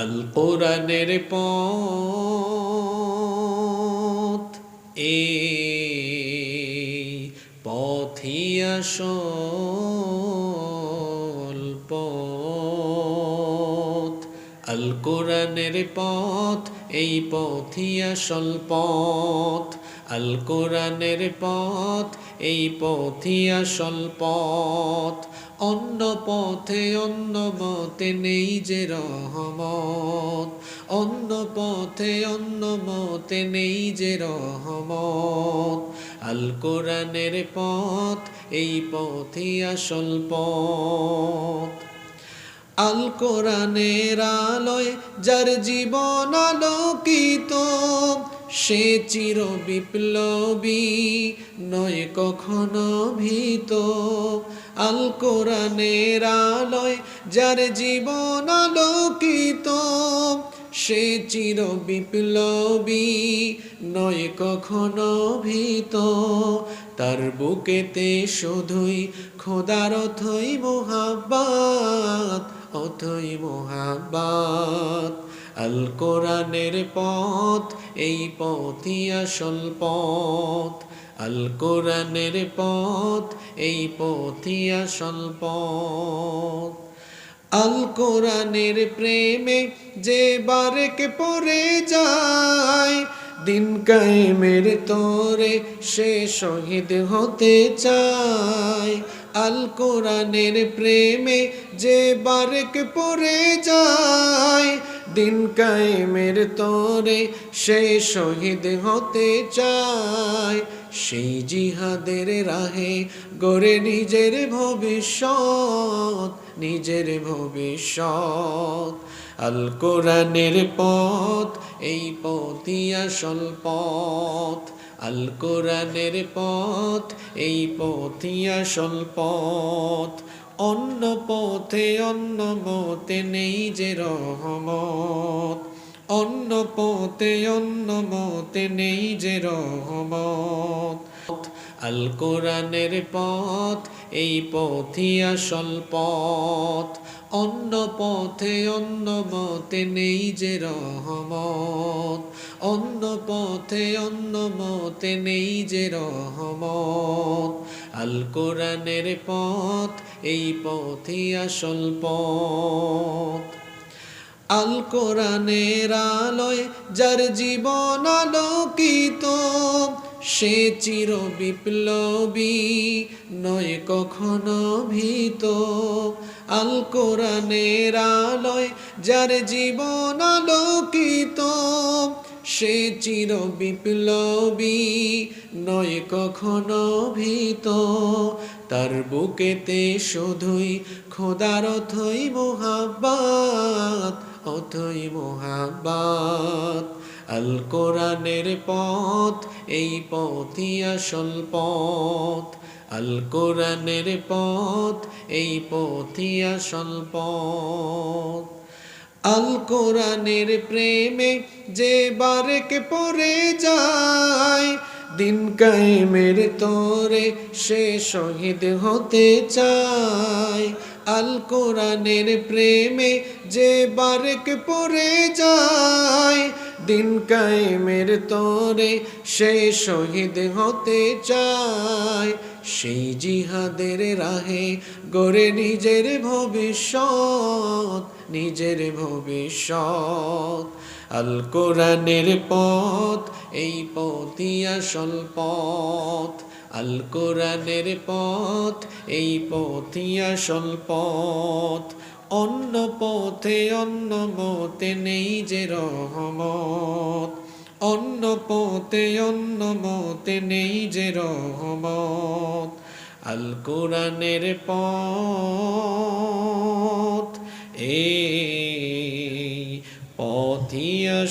আল কোরআনের পথ, এ পথিয়া সল পথ। আল কোরআনের পথ, এই পথিয়া সল পথ। আল কোরআনের পথ, এই পথিয়া সল পথ। অন্য পথে, অন্য মতে নেই যে রহমত। অন্য পথে, অন্য মতে নেই যে রহমত। আল কোরআনের পথ, এই পথই আসল পথ। আল কোরআনের আলোয়, যার জীবন আলোকিত সে চির বিপ্লবী নয় কখনো ভীত। আল কোরআনের আলোয় যার জীবন আলোকিত, সে চির বিপ্লবী নয় কখনো ভীত। তার বুকেতে শুধুই খোদার অথই মোহাব্বাত অথই মোহাব্বাত। আল কোরআনের পথ, এই পথই আসল পথ। আল কোরআনের পথ, এই পথই আসল পথ। আল কোরআনের প্রেমে যে বারেকে পড়ে যায়, দিন কায়েমের তোরে সে শহীদ হতে চায়। আল কোরআনের প্রেমে যে বারেক পড়ে যায়, দিন কায়েমের তোরে সে শহীদ হতে চায়। সেই জিহাদের রাহে গড়ে নিজের ভবিষ্যৎ নিজের ভবিষ্যৎ। আল কোরআনের পথ, এই পথই আসল পথ। আল কোরআনের পথ, এই পথই আসল পথ। অন্য পথে অন্য মতে নেই যে রহমত। অন্য পথে অন্য মতে নেই যে রহমত। আল কোরআনের পথ, এই পথই আসল পথ। অন্য পথে অন্য মতে নেই যে রহমত। অন্য পথে অন্য মতে নেই যে রহমত। আল কোরআনের পথ, এই পথই আসল পথ। আল কোরআনের আলোয় যার জীবন আলোকিত সে চির বিপ্লবী নয় কখনো ভীত। আল কোরআনের আলোয় যার জীবন আলোকিত, সে চির বিপ্লবী নয় কখনো ভীত। তার বুকেতে শুধুই খোদার অথই মোহাব্বাত অথই মোহাব্বাত। আল কোরআনের পথ, এই পথই আসল পথ। আল কোরআনের পথ, এই পথই আসল পথ। আল কোরআনের প্রেমে যে বারেক পড়ে যায়, দিন কায়েমের তোরে সে শহীদ হতে চায়। আল কোরআনের প্রেমে যে বারেক পড়ে যায় দিন কায়েমের তোরে সে শহীদ হতে চায়। সেই জিহাদের রাহে গড়ে নিজের ভবিষ্যৎ নিজের ভবিষ্যৎ। আল কোরআনের পথ, এই পথই আসল পথ। আল কোরআনের পথ, এই পথই আসল পথ। অন্য পথে অন্য মতে নেই যে রহমত। অন্য পথে অন্য মতে নেই যে রহমত। আল কোরআনের পথ এ পথিয়া